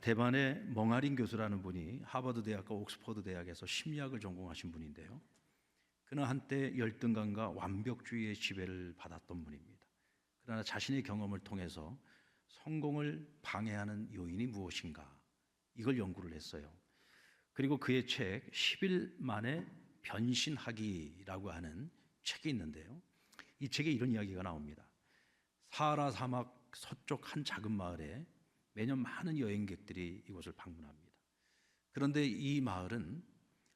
대만의 멍아린 교수라는 분이 하버드 대학과 옥스퍼드 대학에서 심리학을 전공하신 분인데요. 그는 한때 열등감과 완벽주의의 지배를 받았던 분입니다. 그러나 자신의 경험을 통해서 성공을 방해하는 요인이 무엇인가 이걸 연구를 했어요. 그리고 그의 책 10일 만에 변신하기라고 하는 책이 있는데요. 이 책에 이런 이야기가 나옵니다. 사하라 사막 서쪽 한 작은 마을에 매년 많은 여행객들이 이곳을 방문합니다. 그런데 이 마을은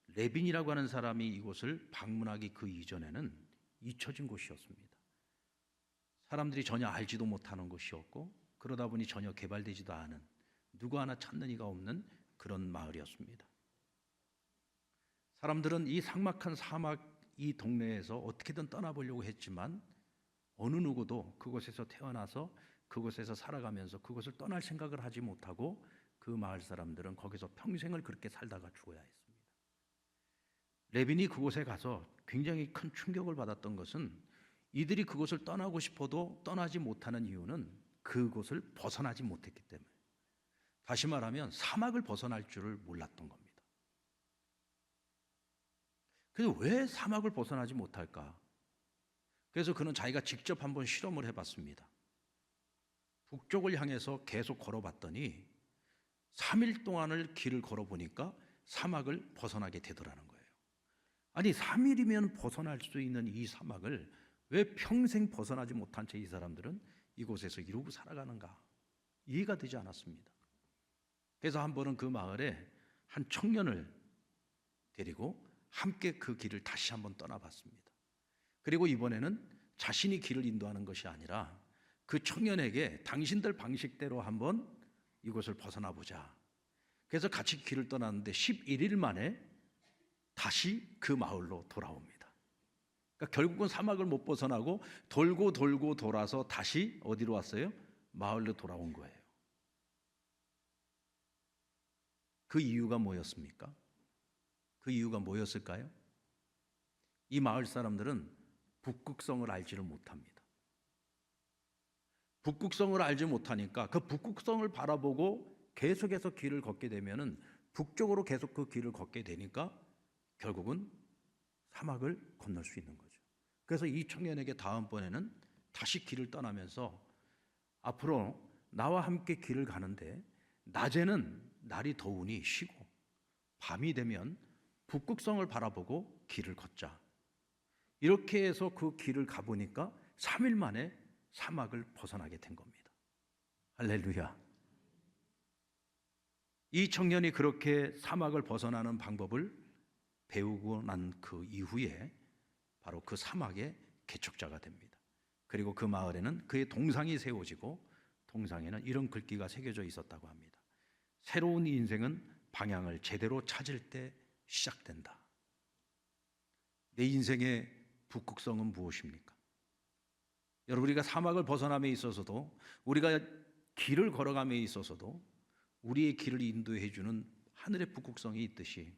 레빈이라고 하는 사람이 이곳을 방문하기 그 이전에는 잊혀진 곳이었습니다. 사람들이 전혀 알지도 못하는 곳이었고 그러다 보니 전혀 개발되지도 않은 누구 하나 찾는 이가 없는 그런 마을이었습니다. 사람들은 이 삭막한 사막 이 동네에서 어떻게든 떠나보려고 했지만 어느 누구도 그곳에서 태어나서 그곳에서 살아가면서 그곳을 떠날 생각을 하지 못하고 그 마을 사람들은 거기서 평생을 그렇게 살다가 죽어야 했습니다. 레빈이 그곳에 가서 굉장히 큰 충격을 받았던 것은 이들이 그곳을 떠나고 싶어도 떠나지 못하는 이유는 그곳을 벗어나지 못했기 때문에 다시 말하면 사막을 벗어날 줄을 몰랐던 겁니다. 그래서 왜 사막을 벗어나지 못할까? 그래서 그는 자기가 직접 한번 실험을 해봤습니다. 북쪽을 향해서 계속 걸어봤더니 3일 동안을 길을 걸어보니까 사막을 벗어나게 되더라는 거예요. 아니, 3일이면 벗어날 수 있는 이 사막을 왜 평생 벗어나지 못한 채 이 사람들은 이곳에서 이러고 살아가는가? 이해가 되지 않았습니다. 그래서 한 번은 그 마을에 한 청년을 데리고 함께 그 길을 다시 한번 떠나봤습니다. 그리고 이번에는 자신이 길을 인도하는 것이 아니라 그 청년에게 당신들 방식대로 한번 이곳을 벗어나 보자. 그래서 같이 길을 떠났는데 11일 만에 다시 그 마을로 돌아옵니다. 그러니까 결국은 사막을 못 벗어나고 돌고 돌고 돌아서 다시 어디로 왔어요? 마을로 돌아온 거예요. 그 이유가 뭐였습니까? 그 이유가 뭐였을까요? 이 마을 사람들은 북극성을 알지를 못합니다. 북극성을 알지 못하니까 그 북극성을 바라보고 계속해서 길을 걷게 되면은 북쪽으로 계속 그 길을 걷게 되니까 결국은 사막을 건널 수 있는 거죠. 그래서 이 청년에게 다음번에는 다시 길을 떠나면서 앞으로 나와 함께 길을 가는데 낮에는 날이 더우니 쉬고 밤이 되면 북극성을 바라보고 길을 걷자. 이렇게 해서 그 길을 가보니까 3일 만에 사막을 벗어나게 된 겁니다. 할렐루야. 이 청년이 그렇게 사막을 벗어나는 방법을 배우고 난 그 이후에 바로 그 사막의 개척자가 됩니다. 그리고 그 마을에는 그의 동상이 세워지고 동상에는 이런 글귀가 새겨져 있었다고 합니다. 새로운 인생은 방향을 제대로 찾을 때 시작된다. 내 인생의 북극성은 무엇입니까? 여러분 우리가 사막을 벗어남에 있어서도 우리가 길을 걸어감에 있어서도 우리의 길을 인도해 주는 하늘의 북극성이 있듯이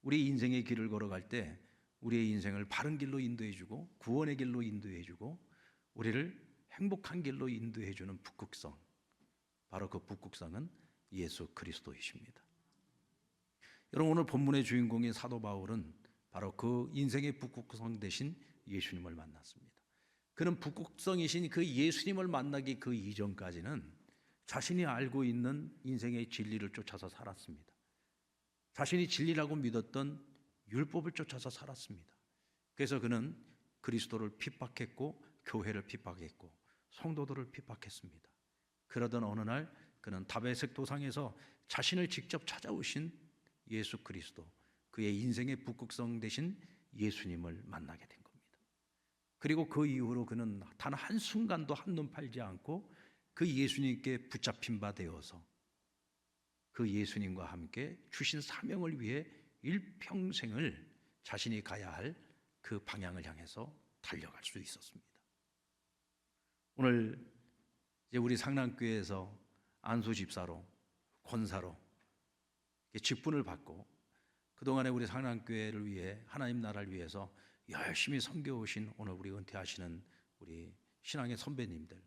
우리 인생의 길을 걸어갈 때 우리의 인생을 바른 길로 인도해 주고 구원의 길로 인도해 주고 우리를 행복한 길로 인도해 주는 북극성 바로 그 북극성은 예수 그리스도이십니다. 여러분 오늘 본문의 주인공인 사도 바울은 바로 그 인생의 북극성 대신 예수님을 만났습니다. 그는 북극성이신 그 예수님을 만나기 그 이전까지는 자신이 알고 있는 인생의 진리를 쫓아서 살았습니다. 자신이 진리라고 믿었던 율법을 쫓아서 살았습니다. 그래서 그는 그리스도를 핍박했고 교회를 핍박했고 성도들을 핍박했습니다. 그러던 어느 날 그는 다베색 도상에서 자신을 직접 찾아오신 예수 그리스도 그의 인생의 북극성 대신 예수님을 만나게 된 겁니다. 그리고 그 이후로 그는 단 한 순간도 한눈 팔지 않고 그 예수님께 붙잡힌 바 되어서 그 예수님과 함께 주신 사명을 위해 일평생을 자신이 가야 할 그 방향을 향해서 달려갈 수 있었습니다. 오늘 이제 우리 상남교회에서 안수 집사로 권사로 직분을 받고 그동안에 우리 상남교회를 위해 하나님 나라를 위해서 열심히 섬겨 오신 오늘 우리 은퇴하시는 우리 신앙의 선배님들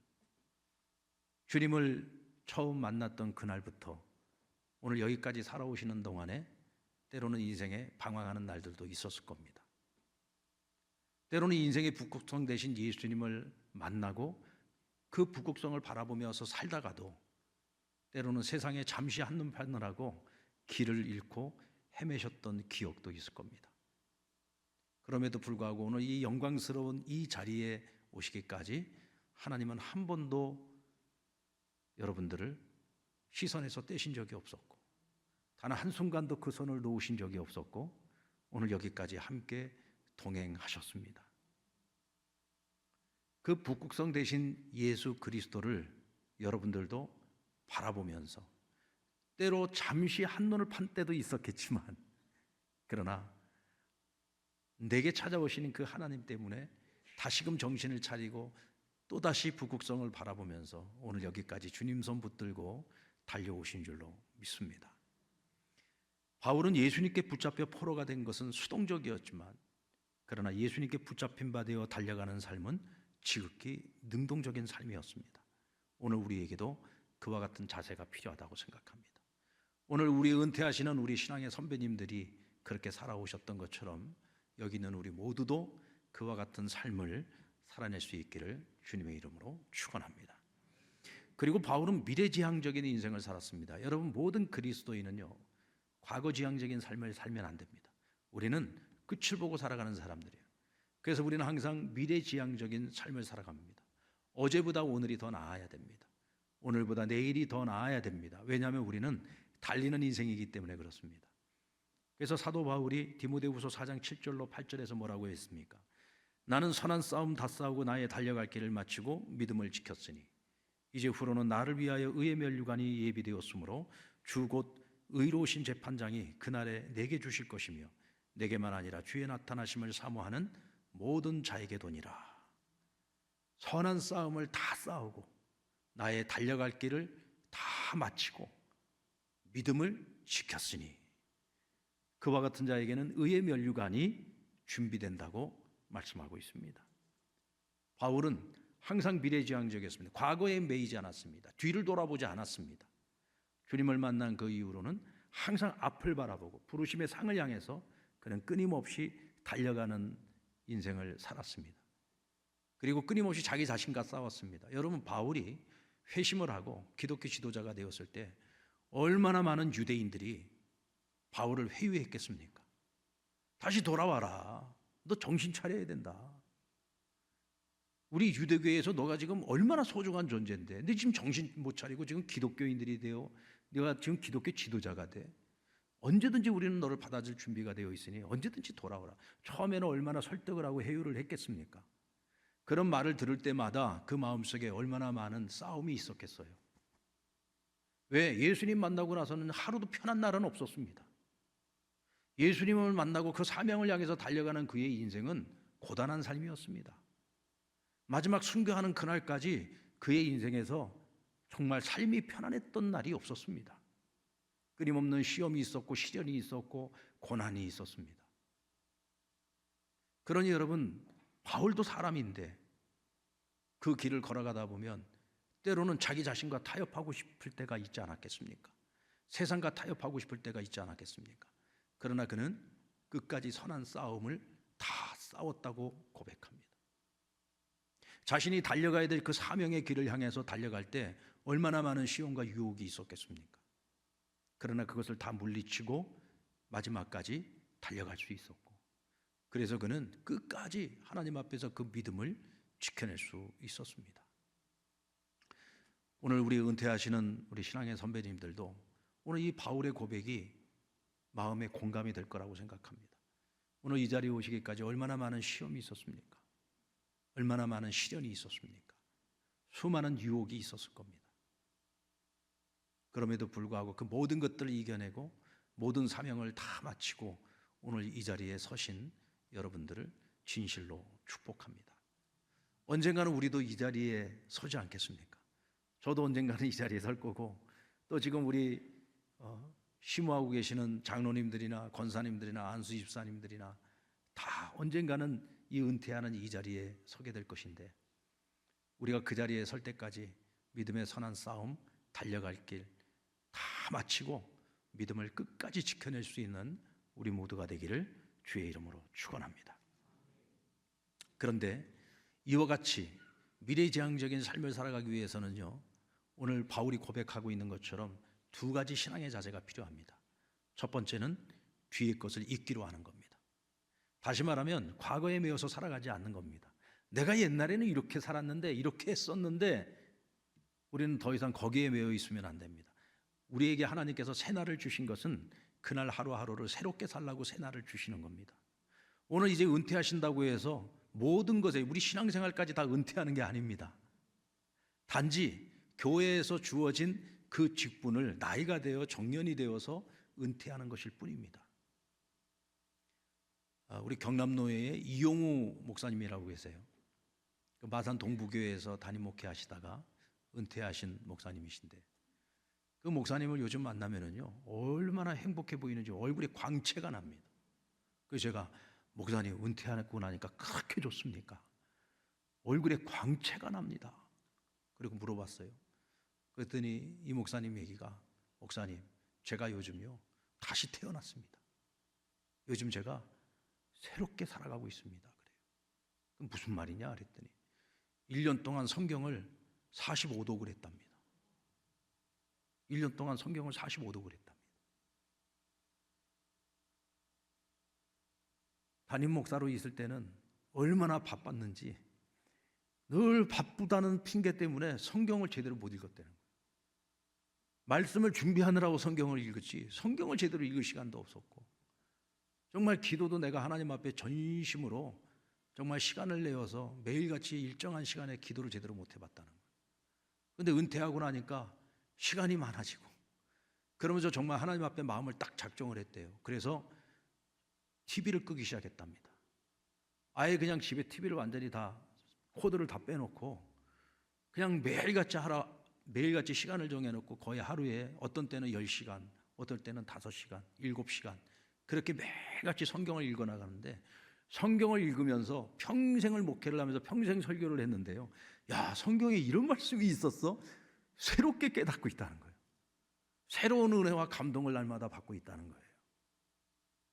주님을 처음 만났던 그날부터 오늘 여기까지 살아오시는 동안에 때로는 인생에 방황하는 날들도 있었을 겁니다. 때로는 인생의 북극성 대신 예수님을 만나고 그 북극성을 바라보면서 살다가도 때로는 세상에 잠시 한눈 팔느라고 길을 잃고 헤매셨던 기억도 있을 겁니다. 그럼에도 불구하고 오늘 이 영광스러운 이 자리에 오시기까지 하나님은 한 번도 여러분들을 시선에서 떼신 적이 없었고 단 한순간도 그 손을 놓으신 적이 없었고 오늘 여기까지 함께 동행하셨습니다. 그 북극성 대신 예수 그리스도를 여러분들도 바라보면서 때로 잠시 한눈을 판 때도 있었겠지만 그러나 내게 찾아오시는 그 하나님 때문에 다시금 정신을 차리고 또다시 북극성을 바라보면서 오늘 여기까지 주님 손 붙들고 달려오신 줄로 믿습니다. 바울은 예수님께 붙잡혀 포로가 된 것은 수동적이었지만 그러나 예수님께 붙잡힌 바 되어 달려가는 삶은 지극히 능동적인 삶이었습니다. 오늘 우리에게도 그와 같은 자세가 필요하다고 생각합니다. 오늘 우리 은퇴하시는 우리 신앙의 선배님들이 그렇게 살아오셨던 것처럼 여기 있는 우리 모두도 그와 같은 삶을 살아낼 수 있기를 주님의 이름으로 축원합니다. 그리고 바울은 미래지향적인 인생을 살았습니다. 여러분 모든 그리스도인은요 과거지향적인 삶을 살면 안 됩니다. 우리는 끝을 보고 살아가는 사람들이에요. 그래서 우리는 항상 미래지향적인 삶을 살아갑니다. 어제보다 오늘이 더 나아야 됩니다. 오늘보다 내일이 더 나아야 됩니다. 왜냐하면 우리는 달리는 인생이기 때문에 그렇습니다. 그래서 사도 바울이 디모데후서 4장 7절로 8절에서 뭐라고 했습니까? 나는 선한 싸움 다 싸우고 나의 달려갈 길을 마치고 믿음을 지켰으니 이제 후로는 나를 위하여 의의 면류관이 예비되었으므로 주 곧 의로우신 재판장이 그날에 내게 주실 것이며 내게만 아니라 주의 나타나심을 사모하는 모든 자에게 도니라. 선한 싸움을 다 싸우고 나의 달려갈 길을 다 마치고 믿음을 지켰으니 그와 같은 자에게는 의의 면류관이 준비된다고 말씀하고 있습니다. 바울은 항상 미래지향적이었습니다. 과거에 매이지 않았습니다. 뒤를 돌아보지 않았습니다. 주님을 만난 그 이후로는 항상 앞을 바라보고 부르심의 상을 향해서 그는 끊임없이 달려가는 인생을 살았습니다. 그리고 끊임없이 자기 자신과 싸웠습니다. 여러분 바울이 회심을 하고 기독교 지도자가 되었을 때 얼마나 많은 유대인들이 바울을 회유했겠습니까? 다시 돌아와라. 너 정신 차려야 된다. 우리 유대교회에서 너가 지금 얼마나 소중한 존재인데, 너 지금 정신 못 차리고 지금 기독교인들이 되어, 네가 지금 기독교 지도자가 돼. 언제든지 우리는 너를 받아줄 준비가 되어 있으니 언제든지 돌아오라. 처음에는 얼마나 설득을 하고 해유를 했겠습니까? 그런 말을 들을 때마다 그 마음속에 얼마나 많은 싸움이 있었겠어요. 왜? 예수님 만나고 나서는 하루도 편한 날은 없었습니다. 예수님을 만나고 그 사명을 향해서 달려가는 그의 인생은 고단한 삶이었습니다. 마지막 순교하는 그날까지 그의 인생에서 정말 삶이 편안했던 날이 없었습니다. 끊임없는 시험이 있었고 시련이 있었고 고난이 있었습니다. 그러니 여러분 바울도 사람인데 그 길을 걸어가다 보면 때로는 자기 자신과 타협하고 싶을 때가 있지 않았겠습니까? 세상과 타협하고 싶을 때가 있지 않았겠습니까? 그러나 그는 끝까지 선한 싸움을 다 싸웠다고 고백합니다. 자신이 달려가야 될 그 사명의 길을 향해서 달려갈 때 얼마나 많은 시험과 유혹이 있었겠습니까? 그러나 그것을 다 물리치고 마지막까지 달려갈 수 있었고 그래서 그는 끝까지 하나님 앞에서 그 믿음을 지켜낼 수 있었습니다. 오늘 우리 은퇴하시는 우리 신앙의 선배님들도 오늘 이 바울의 고백이 마음에 공감이 될 거라고 생각합니다. 오늘 이 자리에 오시기까지 얼마나 많은 시험이 있었습니까? 얼마나 많은 시련이 있었습니까? 수많은 유혹이 있었을 겁니다. 그럼에도 불구하고 그 모든 것들을 이겨내고 모든 사명을 다 마치고 오늘 이 자리에 서신 여러분들을 진실로 축복합니다. 언젠가는 우리도 이 자리에 서지 않겠습니까? 저도 언젠가는 이 자리에 설 거고 또 지금 우리 어, 심호하고 계시는 장로님들이나 권사님들이나 안수 집사님들이나 다 언젠가는 이 은퇴하는 이 자리에 서게 될 것인데 우리가 그 자리에 설 때까지 믿음의 선한 싸움 달려갈 길 다 마치고 믿음을 끝까지 지켜낼 수 있는 우리 모두가 되기를 주의 이름으로 축원합니다. 그런데 이와 같이 미래지향적인 삶을 살아가기 위해서는요. 오늘 바울이 고백하고 있는 것처럼 두 가지 신앙의 자세가 필요합니다. 첫 번째는 뒤의 것을 잊기로 하는 겁니다. 다시 말하면 과거에 매여서 살아가지 않는 겁니다. 내가 옛날에는 이렇게 살았는데 이렇게 했었는데 우리는 더 이상 거기에 매여 있으면 안 됩니다. 우리에게 하나님께서 새날을 주신 것은 그날 하루하루를 새롭게 살라고 새날을 주시는 겁니다. 오늘 이제 은퇴하신다고 해서 모든 것에 우리 신앙생활까지 다 은퇴하는 게 아닙니다. 단지 교회에서 주어진 그 직분을 나이가 되어 정년이 되어서 은퇴하는 것일 뿐입니다. 아, 우리 경남노회의 이용우 목사님이라고 계세요. 그 마산 동부교회에서 담임 목회하시다가 은퇴하신 목사님이신데 그 목사님을 요즘 만나면은요 얼마나 행복해 보이는지 얼굴에 광채가 납니다. 그래서 제가 목사님 은퇴하고 나니까 그렇게 좋습니까? 얼굴에 광채가 납니다. 그리고 물어봤어요. 그랬더니 이 목사님 얘기가 목사님 제가 요즘요 다시 태어났습니다. 요즘 제가 새롭게 살아가고 있습니다. 그래요. 그럼 무슨 말이냐 그랬더니 1년 동안 성경을 45독을 했답니다. 1년 동안 성경을 45독을 했답니다. 담임 목사로 있을 때는 얼마나 바빴는지 늘 바쁘다는 핑계 때문에 성경을 제대로 못 읽었다는 거예요. 말씀을 준비하느라고 성경을 읽었지 성경을 제대로 읽을 시간도 없었고 정말 기도도 내가 하나님 앞에 전심으로 정말 시간을 내어서 매일같이 일정한 시간에 기도를 제대로 못 해봤다는 거예요. 근데 은퇴하고 나니까 시간이 많아지고 그러면서 정말 하나님 앞에 마음을 딱 작정을 했대요. 그래서 TV를 끄기 시작했답니다. 아예 그냥 집에 TV를 완전히 다 코드를 다 빼놓고 그냥 매일같이 하라 매일같이 시간을 정해놓고 거의 하루에 어떤 때는 10시간, 어떨 때는 5시간, 7시간 그렇게 매일같이 성경을 읽어 나가는데 성경을 읽으면서 평생을 목회를 하면서 평생 설교를 했는데요. 야, 성경에 이런 말씀이 있었어? 새롭게 깨닫고 있다는 거예요. 새로운 은혜와 감동을 날마다 받고 있다는 거예요.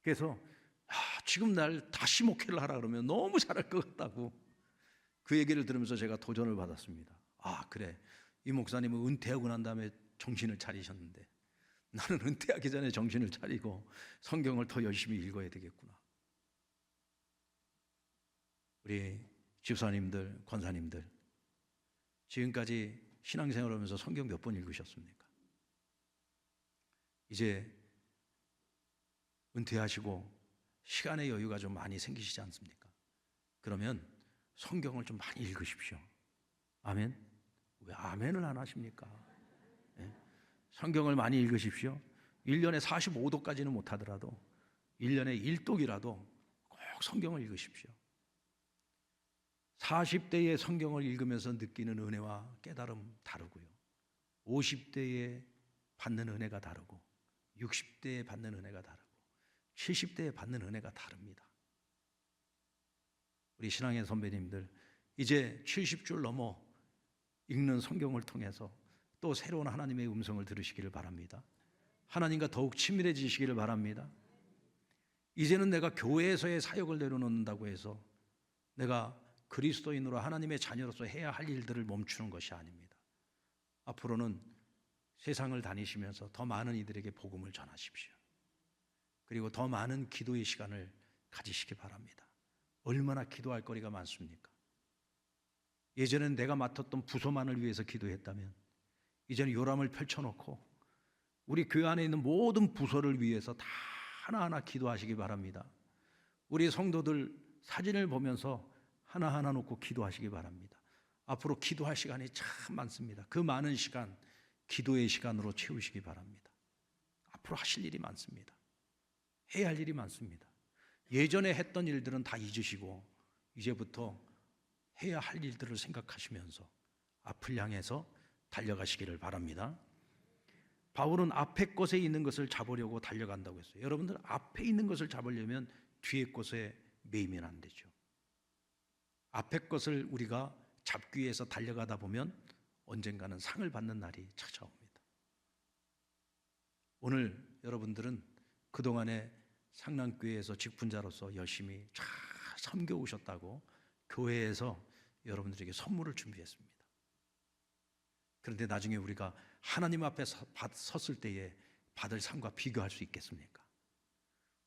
그래서 아, 지금 날 다시 목회를 하라 그러면 너무 잘할 것 같다고 그 얘기를 들으면서 제가 도전을 받았습니다. 아, 그래. 이 목사님은 은퇴하고 난 다음에 정신을 차리셨는데 나는 은퇴하기 전에 정신을 차리고 성경을 더 열심히 읽어야 되겠구나. 우리 집사님들, 권사님들, 지금까지 신앙생활 하면서 성경 몇 번 읽으셨습니까? 이제 은퇴하시고 시간의 여유가 좀 많이 생기시지 않습니까? 그러면 성경을 좀 많이 읽으십시오. 아멘? 왜 아멘을 안 하십니까? 예? 성경을 많이 읽으십시오. 1년에 45도까지는 못하더라도 1년에 1독이라도 꼭 성경을 읽으십시오. 40대의 성경을 읽으면서 느끼는 은혜와 깨달음 다르고요. 50대에 받는 은혜가 다르고 60대에 받는 은혜가 다르고 70대에 받는 은혜가 다릅니다. 우리 신앙의 선배님들 이제 70줄 넘어 읽는 성경을 통해서 또 새로운 하나님의 음성을 들으시기를 바랍니다. 하나님과 더욱 친밀해지시기를 바랍니다. 이제는 내가 교회에서의 사역을 내려놓는다고 해서 내가 그리스도인으로 하나님의 자녀로서 해야 할 일들을 멈추는 것이 아닙니다. 앞으로는 세상을 다니시면서 더 많은 이들에게 복음을 전하십시오. 그리고 더 많은 기도의 시간을 가지시기 바랍니다. 얼마나 기도할 거리가 많습니까? 예전엔 내가 맡았던 부서만을 위해서 기도했다면 이제는 요람을 펼쳐놓고 우리 교회 안에 있는 모든 부서를 위해서 다 하나하나 기도하시기 바랍니다. 우리 성도들 사진을 보면서 하나하나 놓고 기도하시기 바랍니다. 앞으로 기도할 시간이 참 많습니다. 그 많은 시간 기도의 시간으로 채우시기 바랍니다. 앞으로 하실 일이 많습니다. 해야 할 일이 많습니다. 예전에 했던 일들은 다 잊으시고 이제부터 해야 할 일들을 생각하시면서 앞을 향해서 달려가시기를 바랍니다. 바울은 앞에 것에 있는 것을 잡으려고 달려간다고 했어요. 여러분들 앞에 있는 것을 잡으려면 뒤에 것에 매이면 안 되죠. 앞에 것을 우리가 잡기 위해서 달려가다 보면 언젠가는 상을 받는 날이 찾아옵니다. 오늘 여러분들은 그동안에 상랑교회에서 직분자로서 열심히 잘 섬겨 오셨다고 교회에서 여러분들에게 선물을 준비했습니다. 그런데 나중에 우리가 하나님 앞에 섰을 때에 받을 상과 비교할 수 있겠습니까?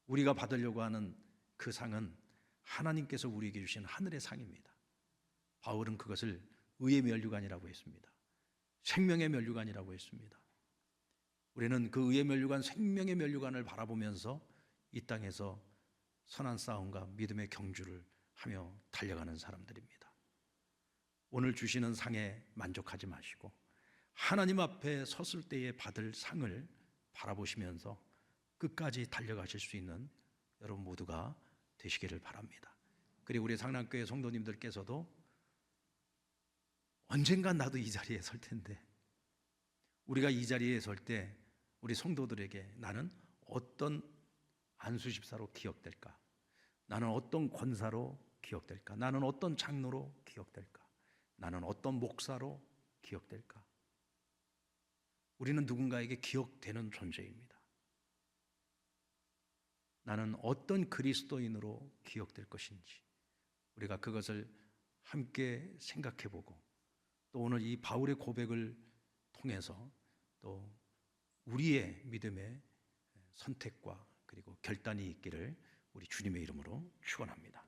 우리가 받으려고 하는 그 상은 하나님께서 우리에게 주신 하늘의 상입니다. 바울은 그것을 의의 면류관이라고 했습니다. 생명의 면류관이라고 했습니다. 우리는 그 의의 면류관, 생명의 면류관을 바라보면서 이 땅에서 선한 싸움과 믿음의 경주를 하며 달려가는 사람들입니다. 오늘 주시는 상에 만족하지 마시고 하나님 앞에 섰을 때에 받을 상을 바라보시면서 끝까지 달려가실 수 있는 여러분 모두가 되시기를 바랍니다. 그리고 우리 상랑교회 성도님들께서도 언젠간 나도 이 자리에 설 텐데 우리가 이 자리에 설 때 우리 성도들에게 나는 어떤 안수집사로 기억될까? 나는 어떤 권사로 기억될까? 나는 어떤 장로로 기억될까? 나는 어떤 목사로 기억될까? 우리는 누군가에게 기억되는 존재입니다. 나는 어떤 그리스도인으로 기억될 것인지 우리가 그것을 함께 생각해 보고 또 오늘 이 바울의 고백을 통해서 또 우리의 믿음의 선택과 그리고 결단이 있기를 우리 주님의 이름으로 축원합니다.